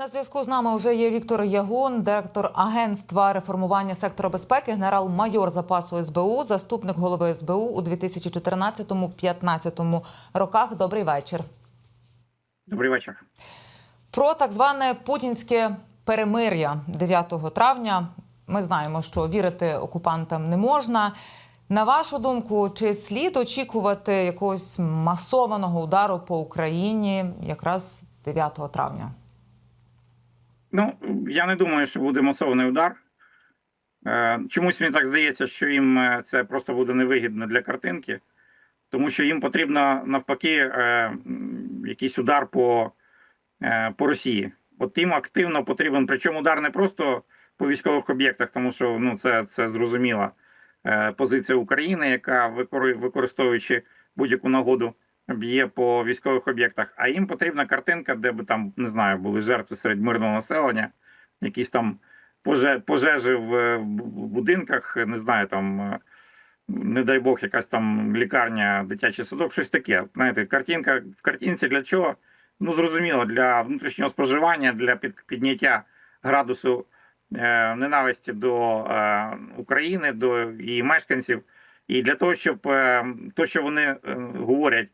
На зв'язку з нами вже є Віктор Ягун, директор агентства реформування сектора безпеки, генерал-майор запасу СБУ, заступник голови СБУ у 2014-2015 роках. Добрий вечір. Добрий вечір. Про так зване путінське перемир'я 9 травня. Ми знаємо, що вірити окупантам не можна. На вашу думку, чи слід очікувати якогось масованого удару по Україні якраз 9 травня? Ну я не думаю, що буде масований удар. Е, Чомусь мені так здається, що їм е, це просто буде невигідно для картинки, тому що їм потрібно навпаки е, якийсь удар по, по Росії. От їм активно потрібен, причому удар не просто по військових об'єктах, тому що ну це, це зрозуміла позиція України, яка викори- використовуючи будь-яку нагоду б'є по військових об'єктах. А їм потрібна картинка, де би там не знаю, були жертви серед мирного населення, якісь там поже- пожежі в будинках, не знаю, там. е, Не дай Бог, якась там лікарня, дитячий садок, щось таке. Знаєте, картинка в картинці для чого? Ну, зрозуміло, для внутрішнього споживання, для під, підняття градусу е, ненависті до е, України, до її мешканців, і для того, щоб е, то, що вони е, говорять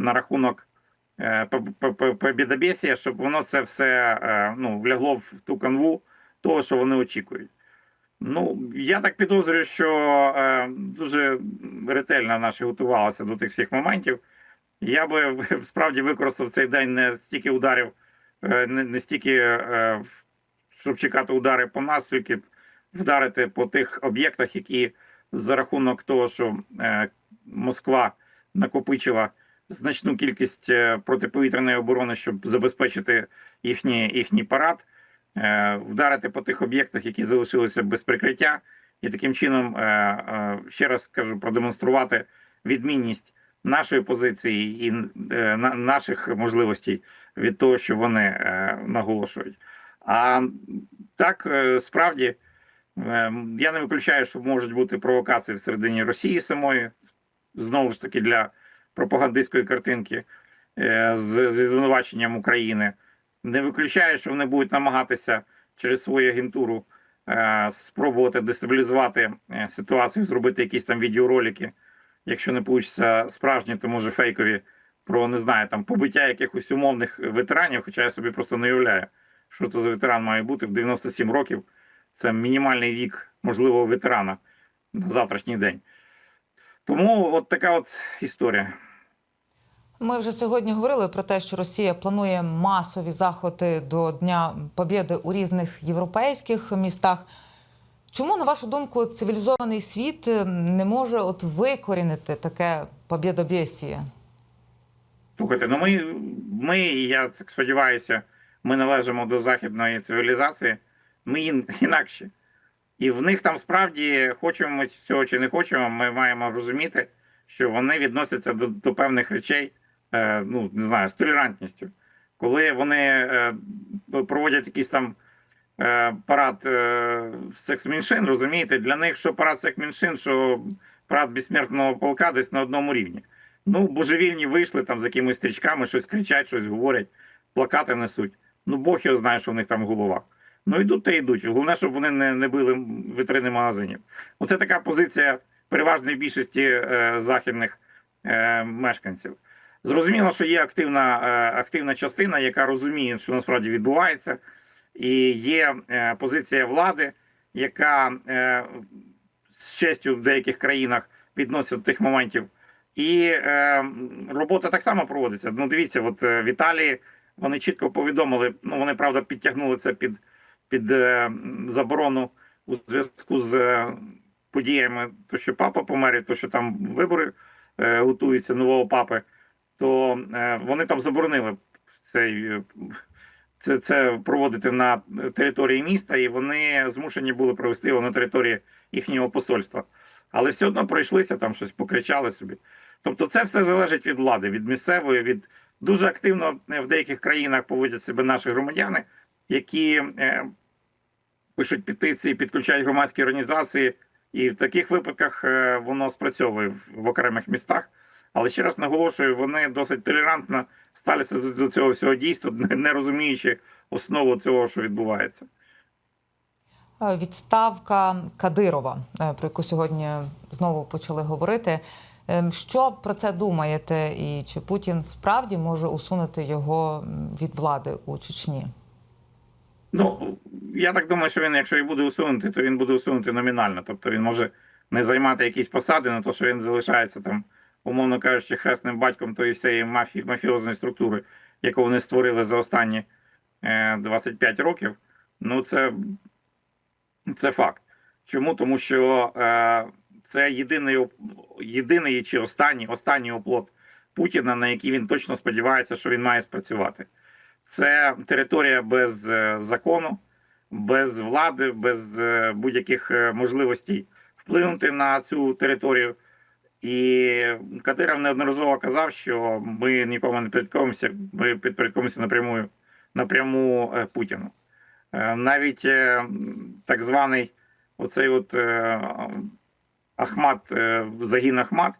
на рахунок е, п- п- п- побєдобєсія, щоб воно це все е, ну, влягло в ту канву того, що вони очікують. Ну, я так підозрюю, що е, дуже ретельно наші готувалися до тих всіх моментів. Я би справді використав цей день не стільки ударів, не, стільки, щоб чекати удари по нас, тільки вдарити по тих об'єктах, які за рахунок того, що Москва накопичила значну кількість е, протиповітряної оборони, щоб забезпечити їхній, їхній парад, е, вдарити по тих об'єктах, які залишилися без прикриття, і таким чином, е, ще раз кажу, продемонструвати відмінність нашої позиції і на- наших можливостей від того, що вони наголошують. А так справді я не виключаю, що можуть бути провокації всередині Росії самої, знову ж таки для пропагандистської картинки е, з, зі звинуваченням України. Не виключаю, що вони будуть намагатися через свою агентуру е, спробувати дестабілізувати е, ситуацію, зробити якісь там відеоролики. Якщо не вийде справжні, то може фейкові про не знаю там побиття якихось умовних ветеранів, хоча я собі просто не уявляю, що це за ветеран має бути в 97 років. Це мінімальний вік можливого ветерана на завтрашній день. Тому от така от історія. Ми вже сьогодні говорили про те, що Росія планує масові заходи до Дня Побєди у різних європейських містах. Чому, на вашу думку, цивілізований світ не може от викорінити таке побєдобєсіє? Слухайте, ну ми, ми, я так сподіваюся, ми належимо до західної цивілізації. Ми інакші. І в них там справді хочемо ми цього чи не хочемо, ми маємо розуміти, що вони відносяться до, до певних речей, е, ну не знаю, з толерантністю. Коли вони е, проводять якийсь там е, парад е, секс-меншин, розумієте, для них що парад секс-меншин, що парад безсмертного полка десь на одному рівні. Ну, божевільні вийшли там з якимись стрічками, щось кричать, щось говорять, плакати несуть. Ну, Бог його знає, що в них там в головах. Ну, йдуть та йдуть. Головне, щоб вони не, не били вітрини магазинів. Оце така позиція переважної більшості е, західних е, мешканців. Зрозуміло, що є активна, е, активна частина, яка розуміє, що насправді відбувається, і є е, позиція влади, яка е, з честю в деяких країнах відноситься до тих моментів. І е, робота так само проводиться. Ну, дивіться, от е, в Італії вони чітко повідомили. Ну вони правда підтягнули це під, під е, заборону у зв'язку з е, подіями, то що папа помер, то що там вибори е, готуються нового папи, то вони там заборонили цей. Це, це проводити на території міста, і вони змушені були провести його на території їхнього посольства. Але все одно пройшлися там щось, покричали собі. Тобто, це все залежить від влади, від місцевої, від дуже активно в деяких країнах поводять себе наші громадяни, які пишуть петиції, підключають громадські організації, і в таких випадках е, воно спрацьовує в, окремих містах. Але ще раз наголошую, вони досить толерантно ставляться до, цього всього дійства, не, не розуміючи основу цього, що відбувається. Е, Відставка Кадирова, е, про яку сьогодні знову почали говорити. Ем, Що про це думаєте? І чи Путін справді може усунути його від влади у Чечні? Ну, я так думаю, що він, якщо і буде усунути, то він буде усунути номінально. Тобто він може не займати якісь посади, на те, що він залишається там, умовно кажучи, хресним батьком тої всієї мафі... мафіозної структури, яку вони створили за останні е, 25 років. Ну, це, це факт. Чому? Тому що е, це єдиний, єдиний чи останній, останній оплот Путіна, на який він точно сподівається, що він має спрацювати. Це територія без е, закону, без влади, без е, будь-яких е, можливостей вплинути на цю територію. І Кадиров неодноразово казав, що ми нікому не підпорядковуємося, ми підпорядковуємося напряму, напряму Путіну. Навіть так званий оцей от Ахмат, загін Ахмат,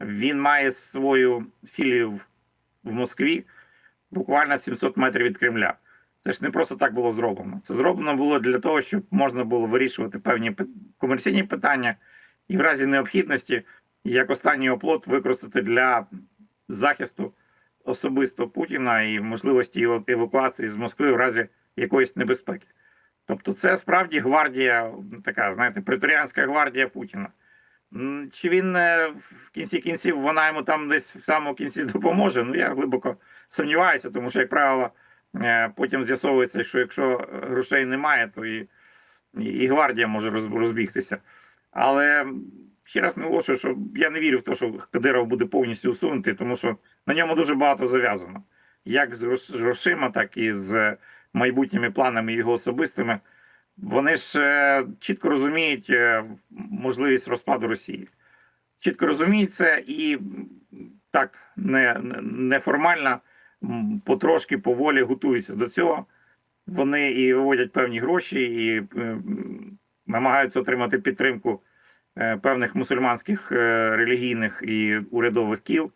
він має свою філію в Москві буквально 700 метрів від Кремля. Це ж не просто так було зроблено. Це зроблено було для того, щоб можна було вирішувати певні комерційні питання і в разі необхідності, як останній оплот, використати для захисту особисто Путіна і можливості його евакуації з Москви в разі якоїсь небезпеки. Тобто, це справді гвардія, така, знаєте, преторіанська гвардія Путіна. Чи він е, в кінці кінців вона йому там десь в самому кінці допоможе? Ну я глибоко сумніваюся, тому що, як правило, е, потім з'ясовується, що якщо грошей немає, то і, і- гвардія може розбігтися. Але ще раз наголошую, що я не вірю в те, що Кадиров буде повністю усунутий, тому що на ньому дуже багато зав'язано. Як з грошима, так і з майбутніми планами його особистими. Вони ж е, чітко розуміють е, можливість розпаду Росії. Чітко розуміють це і так не, не- неформально, м, потрошки поволі готуються до цього. Вони і виводять певні гроші, і е, намагаються отримати підтримку е, певних мусульманських е, релігійних і урядових кіл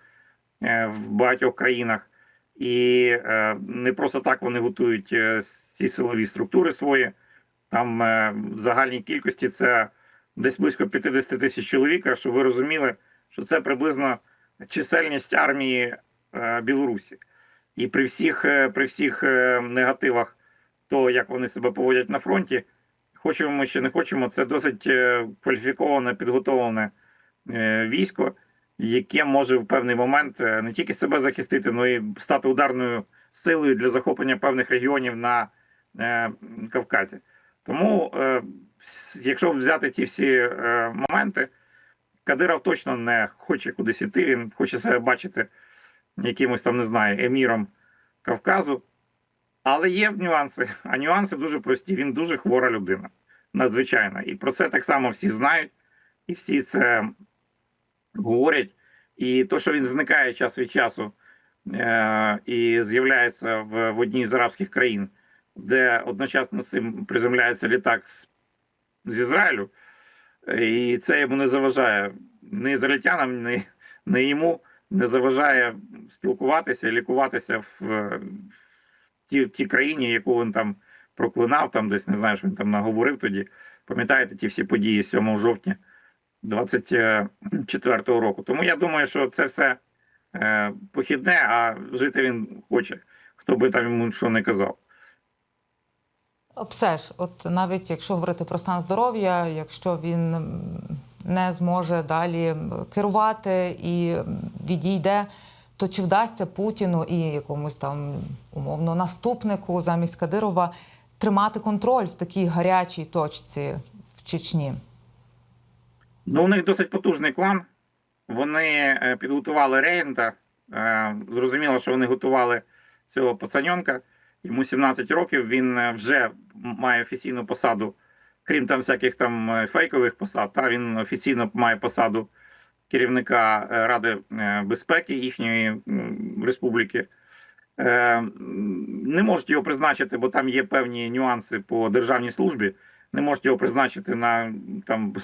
в багатьох країнах. І не просто так вони готують ці силові структури свої. Там в загальній кількості це десь близько 50 тисяч чоловік, щоб ви розуміли, що це приблизно чисельність армії Білорусі. І при всіх, е, при всіх е, негативах того, як вони себе поводять на фронті, хочемо ми чи не хочемо, це досить е, кваліфіковане, підготовлене військо, яке може в певний момент не тільки себе захистити, але й стати ударною силою для захоплення певних регіонів на Кавказі. Тому, якщо взяти ті всі моменти, Кадиров точно не хоче кудись іти, він хоче себе бачити якимось там, не знаю, еміром Кавказу. Але є нюанси. А нюанси дуже прості. Він дуже хвора людина. Надзвичайно. І про це так само всі знають, і всі це говорять. І то, що він зникає час від часу е- і з'являється в, в одній з арабських країн, де одночасно з цим приземляється літак з, з Ізраїлю, і це йому не заважає ні ізраїльтянам, ні, ні йому не заважає спілкуватися, і лікуватися в, тій, в тій країні, яку він там проклинав, там десь не знаю, що він там наговорив тоді. Пам'ятаєте ті всі події 7 жовтня 24-го року. Тому я думаю, що це все е, похідне, а жити він хоче, хто би там йому що не казав. Все ж, от навіть якщо говорити про стан здоров'я, якщо він не зможе далі керувати і відійде, то чи вдасться Путіну і якомусь там умовно наступнику замість Кадирова тримати контроль в такій гарячій точці в Чечні? Ну, у них досить потужний клан. Вони е, підготували регента. Е, Зрозуміло, що вони готували цього пацаньонка. Йому 17 років. Він е, вже має офіційну посаду, крім там всяких там е, фейкових посад. Та він офіційно має посаду керівника е, Ради е, безпеки їхньої республіки. Не можуть його призначити, бо там є певні нюанси по державній службі. Не можуть його призначити на там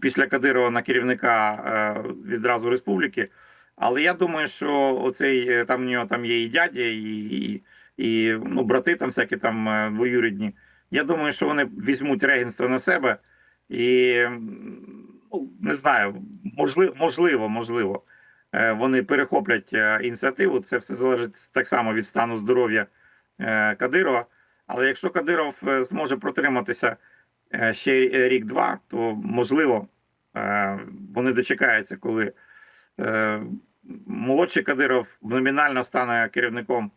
після Кадирова на керівника відразу республіки. Але я думаю, що оцей там у нього там є і дядя, і, і, ну, брати там всякі там двоюрідні. Я думаю, що вони візьмуть регенство на себе і ну, не знаю, можливо, можливо, можливо, е, вони перехоплять е, ініціативу. Це все залежить так само від стану здоров'я е, Кадирова. Але якщо Кадиров зможе протриматися ще рік-два, то можливо вони дочекаються, коли молодший Кадиров номінально стане керівником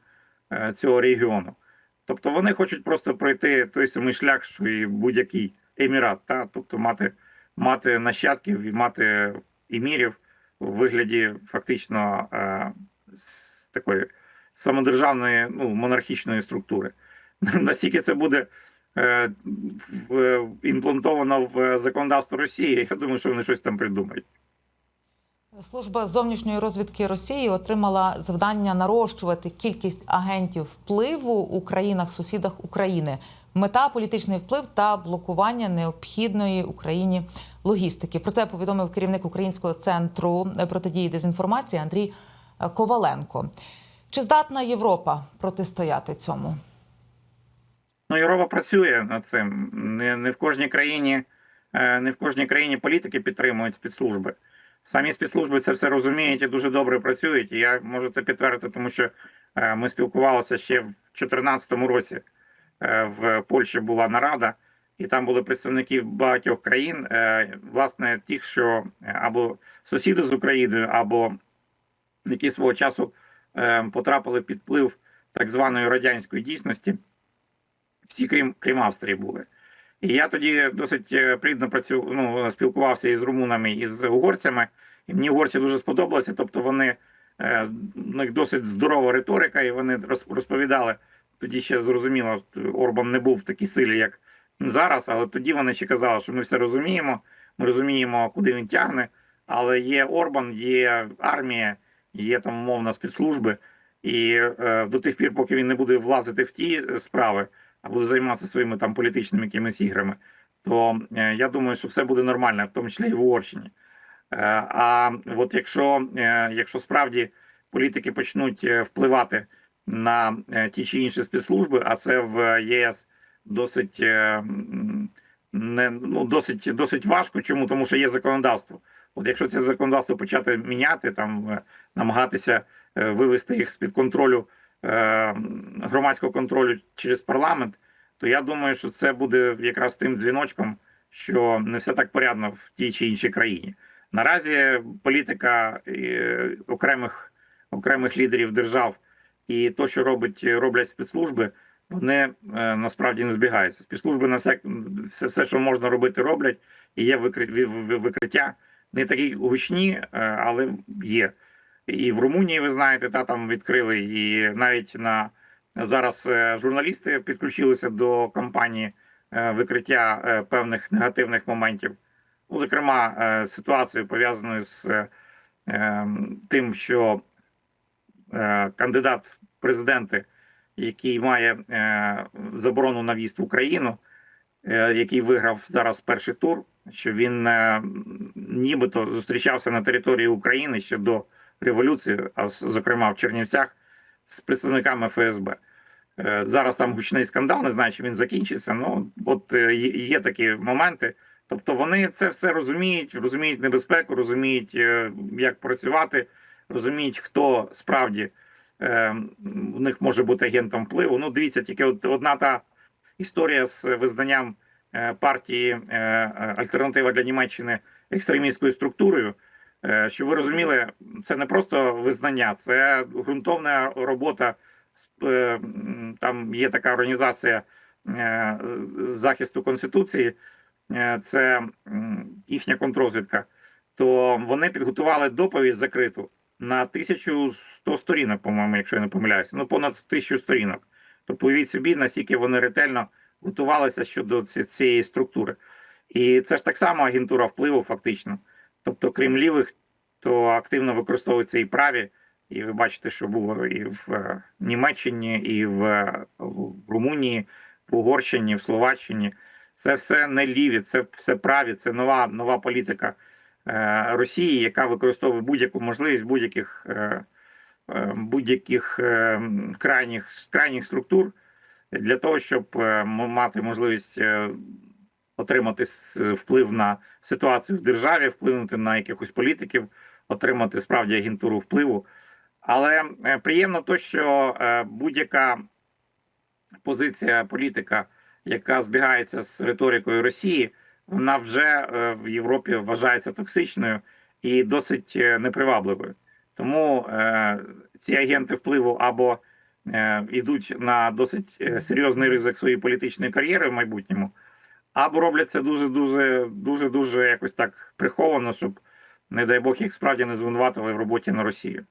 цього регіону. Тобто вони хочуть просто пройти той самий шлях, що і будь-який емірат, та? тобто мати, мати нащадків і мати емірів у вигляді фактично е, з такої самодержавної ну, монархічної структури. Наскільки це буде е, в, імплантовано в законодавство Росії, я думаю, що вони щось там придумають. Служба зовнішньої розвідки Росії отримала завдання нарощувати кількість агентів впливу у країнах-сусідах України. Мета політичний вплив та блокування необхідної Україні логістики. Про це повідомив керівник Українського центру протидії дезінформації Андрій Коваленко. Чи здатна Європа протистояти цьому? Ну, Європа працює над цим. Не, не в кожній країні, е, не в кожній країні політики підтримують спецслужби. Самі спецслужби це все розуміють і дуже добре працюють. І я можу це підтвердити, тому що е, ми спілкувалися ще в 2014 році. Е, В Польщі була нарада, і там були представники багатьох країн, е, власне, тих, що або сусіди з Україною, або які свого часу потрапили під вплив так званої радянської дійсності всі, крім крім Австрії, були. І я тоді досить е, плідно працю, ну, спілкувався із румунами і з угорцями. І мені угорці дуже сподобалося. Тобто вони е, у них досить здорова риторика, і вони розповідали. Тоді ще зрозуміло, Орбан не був в такій силі, як зараз, але тоді вони ще казали, що ми все розуміємо, ми розуміємо, куди він тягне. Але є Орбан, є армія, є там умовно спецслужби. І е, до тих пір, поки він не буде влазити в ті справи, а буде займатися своїми там політичними якимись іграми, то е, я думаю, що все буде нормально, в тому числі і в Угорщині. Е, а от якщо, е, якщо справді політики почнуть впливати на ті чи інші спецслужби, а це в ЄС досить, не, ну, досить, досить важко. Чому? Тому що є законодавство. От якщо це законодавство почати міняти, там намагатися вивести їх з-під контролю е, громадського контролю через парламент, то я думаю, що це буде якраз тим дзвіночком, що не все так порядно в тій чи іншій країні. Наразі політика е, окремих, окремих лідерів держав і то, що робить, роблять спецслужби, вони е, насправді не збігаються. Спецслужби на все, все, що можна робити, роблять, і є викри- ви- ви- викриття. Не такі гучні, е, але є. І в Румунії, ви знаєте, та там відкрили, і навіть на зараз е, журналісти підключилися до кампанії е, викриття е, певних негативних моментів. Ну, зокрема, ситуацію пов'язаною з е, е, тим, що кандидат в президенти, який має заборону на в'їзд в Україну, який виграв зараз перший тур, що він нібито зустрічався на території України ще до революції, а зокрема в Чернівцях, з представниками ФСБ. Е, Зараз там гучний скандал, не знаю, чи він закінчиться. Ну от е, є такі моменти. Тобто вони це все розуміють, розуміють небезпеку, розуміють, е, як працювати, розуміють, хто справді в них може бути агентом впливу. Ну, дивіться, тільки одна та історія з визнанням партії Альтернатива для Німеччини екстремістською структурою. Е, Щоб ви розуміли, це не просто визнання, це ґрунтовна робота. Е, Там є така організація е, захисту конституції, це їхня контрозвідка. То вони підготували доповідь закриту на 1100 сторінок, по-моєму, якщо я не помиляюся. Ну, понад 1000 сторінок. Тобто, уявіть собі, наскільки вони ретельно готувалися щодо цієї структури. І це ж так само агентура впливу, фактично. Тобто, крім лівих, то активно використовуються і праві. І ви бачите, що було і в е, Німеччині, і в, е, в Румунії, в Угорщині, в Словаччині. Це все не ліві, це все праві, це нова, нова політика е, Росії, яка використовує будь-яку можливість будь-яких е, е, будь-яких е, крайніх, крайніх структур для того, щоб е, мати можливість е, отримати вплив на ситуацію в державі, вплинути на якихось політиків, отримати справді агентуру впливу. Але е, приємно то, що е, будь-яка позиція політика, яка збігається з риторикою Росії, вона вже е, в Європі вважається токсичною і досить е, непривабливою. Тому е, ці агенти впливу або е, йдуть на досить е, серйозний ризик своєї політичної кар'єри в майбутньому, або роблять це дуже дуже дуже дуже якось так приховано, щоб, не дай Бог, їх справді не звинуватили в роботі на Росію.